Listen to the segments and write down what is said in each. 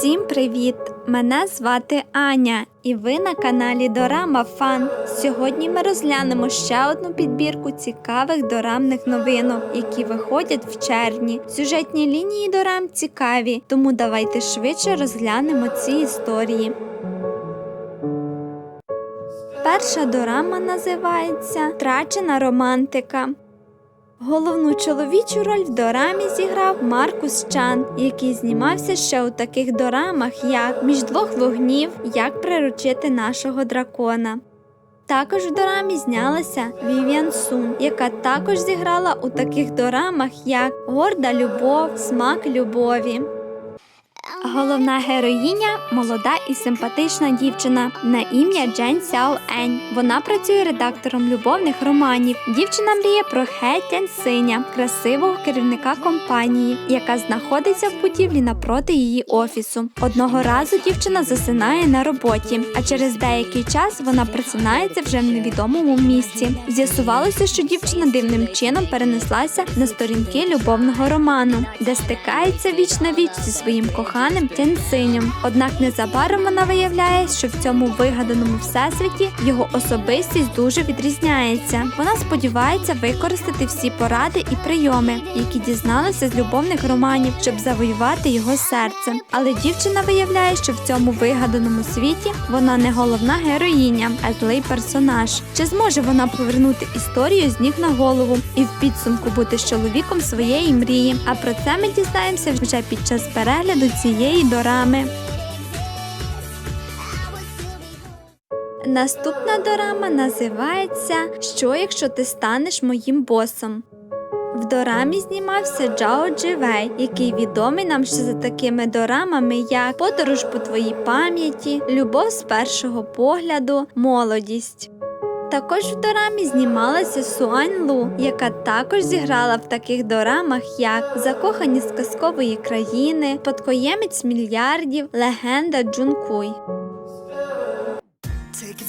привіт! Мене звати Аня, і ви на каналі Дорама Фан. Сьогодні ми розглянемо ще одну підбірку цікавих дорамних новинок, які виходять в червні. Сюжетні лінії дорам цікаві, тому давайте швидше розглянемо ці історії. Перша дорама називається Втрачена романтика. Головну чоловічу роль в дорамі зіграв Маркус Чан, який знімався ще у таких дорамах, як Між двох вогнів, Як приручити нашого дракона. Також в дорамі знялася Вів'ян Сун, яка також зіграла у таких дорамах, як Горда любов, Смак любові. Головна героїня молода і симпатична дівчина на ім'я Джен Сяо Ень. Вона працює редактором любовних романів. Дівчина мріє про Хе Тянь Синя, красивого керівника компанії, яка знаходиться в будівлі напроти її офісу. Одного разу дівчина засинає на роботі, а через деякий час вона просинається вже в невідомому місці. З'ясувалося, що дівчина дивним чином перенеслася на сторінки любовного роману, де стикається віч на віч зі своїм коханим Тяньсинем. Однак незабаром вона виявляє, що в цьому вигаданому всесвіті його особистість дуже відрізняється. Вона сподівається використати всі поради і прийоми, які дізналася з любовних романів, щоб завоювати його серце. Але дівчина виявляє, що в цьому вигаданому світі вона не головна героїня, а злий персонаж. Чи зможе вона повернути історію з ніг на голову і в підсумку бути з чоловіком своєї мрії? А про це ми дізнаємося вже під час перегляду цієї дорами. Наступна дорама називається Що якщо ти станеш моїм босом? В дорамі знімався Джао Дживей, який відомий нам ще за такими дорамами, як Подорож по твоїй пам'яті, Любов з першого погляду, Молодість. Також в дорамі знімалася Суань Лу, яка також зіграла в таких дорамах, як Закохані з казкової країни, Спадкоємець мільярдів, Легенда Джункуй.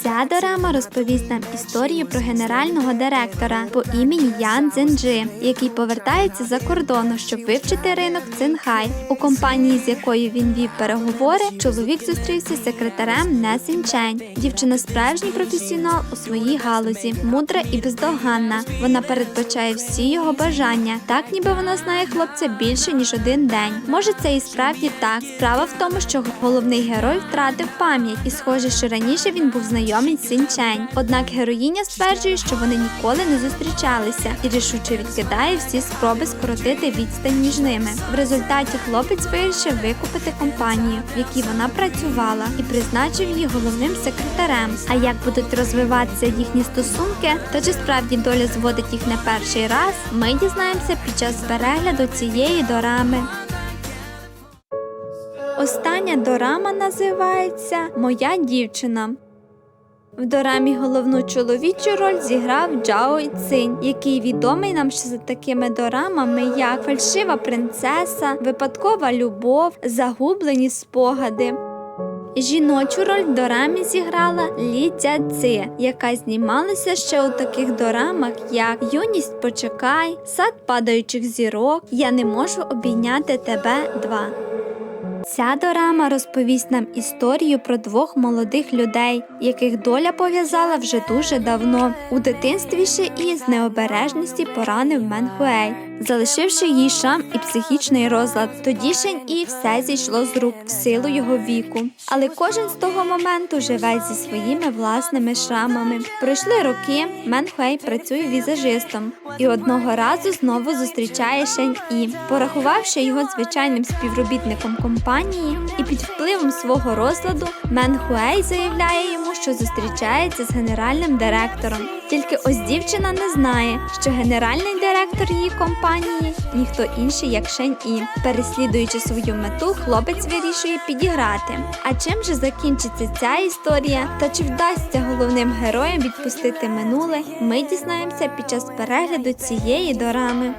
Ця дорама розповість нам історію про генерального директора по імені Ян Цзенджи, який повертається за кордону, щоб вивчити ринок Цинхай. У компанії, з якою він вів переговори, чоловік зустрівся з секретарем Не Сінчень. Дівчина справжній професіонал у своїй галузі, мудра і бездоганна. Вона передбачає всі його бажання, так ніби вона знає хлопця більше ніж один день. Може, це і справді так. Справа в тому, що головний герой втратив пам'ять, і схоже, що раніше він був знайомий з Сінчень. Однак героїня стверджує, що вони ніколи не зустрічалися і рішуче відкидає всі спроби скоротити відстань між ними. В результаті хлопець вирішив викупити компанію, в якій вона працювала, і призначив її головним секретарем. А як будуть розвиватися їхні стосунки, та чи справді доля зводить їх не перший раз, ми дізнаємося під час перегляду цієї дорами. Остання дорама називається Моя дівчина. В дорамі головну чоловічу роль зіграв Джао Цинь, який відомий нам ще за такими дорамами, як Фальшива принцеса, Випадкова любов, Загублені спогади. Жіночу роль в дорамі зіграла Лі Ця Ци, яка знімалася ще у таких дорамах, як Юність почекай, Сад падаючих зірок, Я не можу обійняти тебе два. Ця дорама розповість нам історію про двох молодих людей, яких доля пов'язала вже дуже давно. У дитинстві ще і з необережності поранив Мен Хуей, залишивши їй шрам і психічний розлад. Тоді Шень і все зійшло з рук в силу його віку. Але кожен з того моменту живе зі своїми власними шрамами. Пройшли роки, Мен Хуей працює візажистом і одного разу знову зустрічає Шень І, порахувавши його звичайним співробітником компанії і під впливом свого розладу Мен Хуей заявляє йому, що зустрічається з генеральним директором. Тільки ось дівчина не знає, що генеральний директор її компанії ніхто інший, як Шень І. Переслідуючи свою мету, хлопець вирішує підіграти. А чим же закінчиться ця історія? Та чи вдасться головним героям відпустити минуле? Ми дізнаємося під час перегляду цієї дорами.